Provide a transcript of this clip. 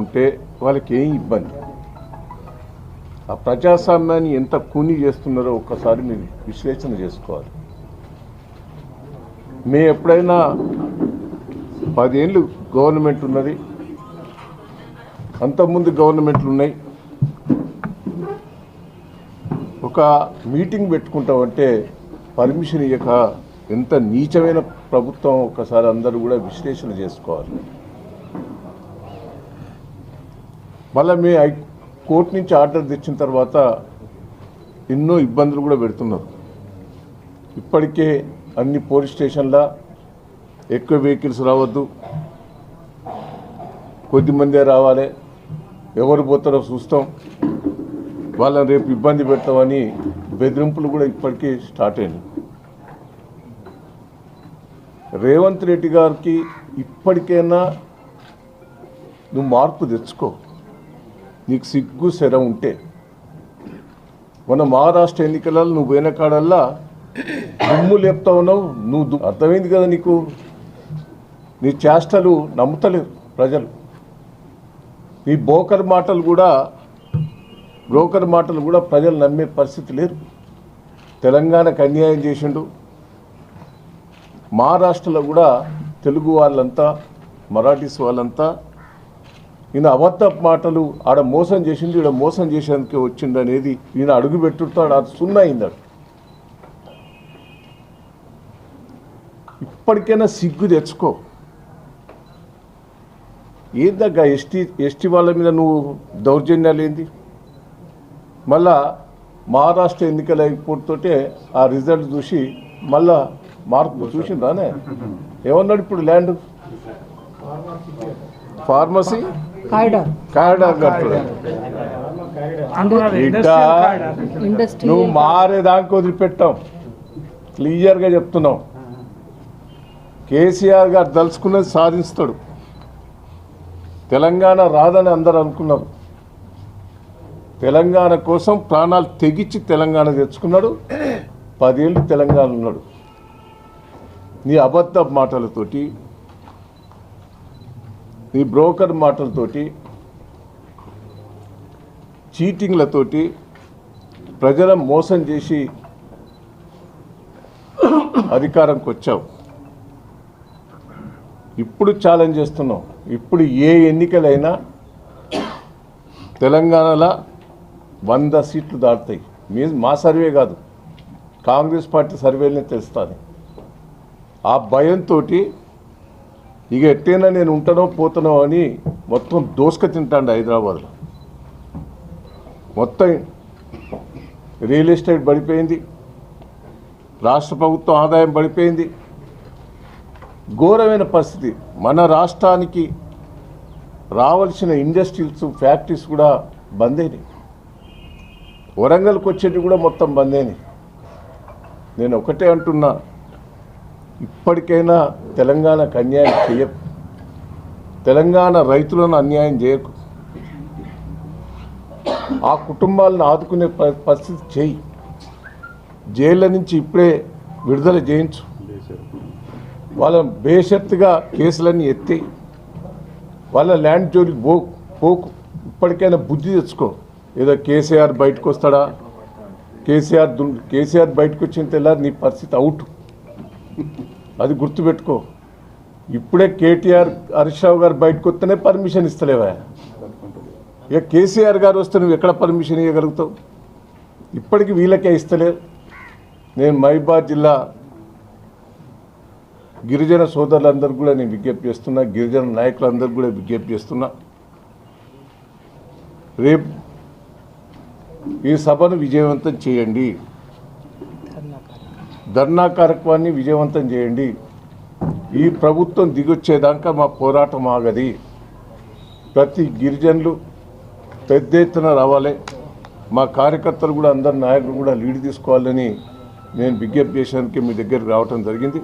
ఉంటే వాళ్ళకి ఏం ఇబ్బంది? ఆ ప్రజాస్వామ్యాన్ని ఎంత కూని చేస్తున్నారో ఒక్కసారి మీరు విశ్లేషణ చేసుకోవాలి. మేము ఎప్పుడైనా పదేళ్ళు గవర్నమెంట్ ఉన్నది. అంతకుముందు గవర్నమెంట్లు ఉన్నాయి. ఒక మీటింగ్ పెట్టుకుంటామంటే పర్మిషన్ ఇవ్వక ఎంత నీచమైన ప్రభుత్వం ఒకసారి అందరూ కూడా విశ్లేషణ చేసుకోవాలి. మళ్ళీ మీ హై కోర్టు నుంచి ఆర్డర్ తెచ్చిన తర్వాత ఎన్నో ఇబ్బందులు కూడా పెడుతున్నారు. ఇప్పటికే అన్ని పోలీస్ స్టేషన్ల ఎక్కువ వెహికల్స్ రావద్దు. కొద్దిమందే రావాలి. ఎవరు పోతారో చూస్తాం. వాళ్ళని రేపు ఇబ్బంది పెడతామని బెదిరింపులు కూడా ఇప్పటికే స్టార్ట్ అయినాయి. రేవంత్ రెడ్డి గారికి ఇప్పటికైనా నువ్వు మార్పు తెచ్చుకో. నీకు సిగ్గు శర ఉంటే. మన మహారాష్ట్ర ఎన్నికలలో నువ్వు పోయిన కాడల్లా దుమ్ము లేపుతా ఉన్నావు నువ్వు దు- అర్థమైంది కదా నీకు? నీ చేష్టలు నమ్ముతలేరు ప్రజలు. నీ బోకర్ మాటలు కూడా బ్రోకర్ మాటలు కూడా ప్రజలు నమ్మే పరిస్థితి లేరు తెలంగాణకు అన్యాయం చేసిండు. మహారాష్ట్రలో కూడా తెలుగు వాళ్ళంతా మరాఠీస్ వాళ్ళంతా ఈయన అబద్ధ మాటలు ఆడ మోసం చేసిండు ఈడ మోసం చేసేందుకే వచ్చిండు అనేది ఈయన అడుగు పెట్టుతాడు అది సున్నా అయిందాడు ఇప్పటికైనా సిగ్గు తెచ్చుకో. ఏందగ్గ ఎస్టీ ఎస్టీ వాళ్ళ మీద నువ్వు దౌర్జన్యాలు ఏంది? మళ్ళా మహారాష్ట్ర ఎన్నికల అయిపోతోటే ఆ రిజల్ట్ చూసి మళ్ళా మార్పు చూసిందానే ఏమన్నాడు ఇప్పుడు ల్యాండ్? ఫార్మసీ? కారిడార్ కారిడార్ కట్టుడు బిడ్డ ఇండస్ట్రీ నువ్వు మారేదానికి వదిలిపెట్టాం క్లియర్గా చెప్తున్నాం కేసీఆర్ గారు దలుచుకున్నది సాధిస్తాడు. తెలంగాణ రాదని అందరు అనుకున్నారు. తెలంగాణ కోసం ప్రాణాలు తెగించి తెలంగాణ తెచ్చుకున్నాడు. పదేళ్ళు తెలంగాణ ఉన్నాడు. నీ అబద్ధ మాటలతోటి ఈ బ్రోకర్ మాటలతోటి చీటింగ్లతోటి ప్రజలను మోసం చేసి అధికారంకి వచ్చావు. ఇప్పుడు ఛాలెంజ్ చేస్తున్నాం ఇప్పుడు ఏ ఎన్నికలైనా తెలంగాణలో వంద సీట్లు దాటుతాయి. మీ మా సర్వే కాదు. కాంగ్రెస్ పార్టీ సర్వేలనే తెలుస్తుంది. ఆ భయంతో ఇక ఎట్టైనా నేను ఉంటానో పోతానో అని మొత్తం దోసుక తింటాండి హైదరాబాద్లో. మొత్తం రియల్ ఎస్టేట్ పడిపోయింది. రాష్ట్ర ప్రభుత్వం ఆదాయం పడిపోయింది. ఘోరమైన పరిస్థితి. మన రాష్ట్రానికి రావాల్సిన ఇండస్ట్రీస్ ఫ్యాక్టరీస్ కూడా బంద్ అయినాయి. వరంగల్కి వచ్చేటివి కూడా మొత్తం బంద్ అయినాయి. నేను ఒకటే అంటున్నా. ఇప్పటికైనా తెలంగాణకు అన్యాయం చేయకు తెలంగాణ రైతులను అన్యాయం చేయకు. ఆ కుటుంబాలను ఆదుకునే ప- పరిస్థితి చేయి జైళ్ళ నుంచి ఇప్పుడే విడుదల చేయించు. వాళ్ళ బేషత్తుగా కేసులన్నీ ఎత్తి వాళ్ళ ల్యాండ్ జోలికి పో పోకు. ఇప్పటికైనా బుద్ధి తెచ్చుకో. ఏదో కేసీఆర్ బయటకు వస్తాడా కేసీఆర్ దు కేసీఆర్ బయటకు వచ్చిన తెల్లారి నీ పరిస్థితి అవుట్. అది గుర్తుపెట్టుకో. ఇప్పుడే కేటీఆర్ హరీష్ రావు గారు బయటకు వస్తేనే పర్మిషన్ ఇస్తలేవా? ఇక కేసీఆర్ గారు వస్తే నువ్వు ఎక్కడ పర్మిషన్ ఇవ్వగలుగుతావు ఇప్పటికి వీళ్ళకే ఇస్తలేవు. నేను మహిబాద్ జిల్లా గిరిజన సోదరులందరికీ కూడా నేను విజ్ఞప్తి చేస్తున్నా గిరిజన నాయకులందరికీ కూడా విజ్ఞప్తి చేస్తున్నా. రేపు ఈ సభను విజయవంతం చేయండి. ధర్నా కార్యక్రమాన్ని విజయవంతం చేయండి. ఈ ప్రభుత్వం దిగొచ్చేదాకా మా పోరాటం ఆగది. ప్రతి గిరిజనులు పెద్ద ఎత్తున రావాలి. మా కార్యకర్తలు కూడా అందరు నాయకులు కూడా లీడ్ తీసుకోవాలని నేను విజ్ఞప్తి చేసేందుకు మీ దగ్గరికి రావటం జరిగింది.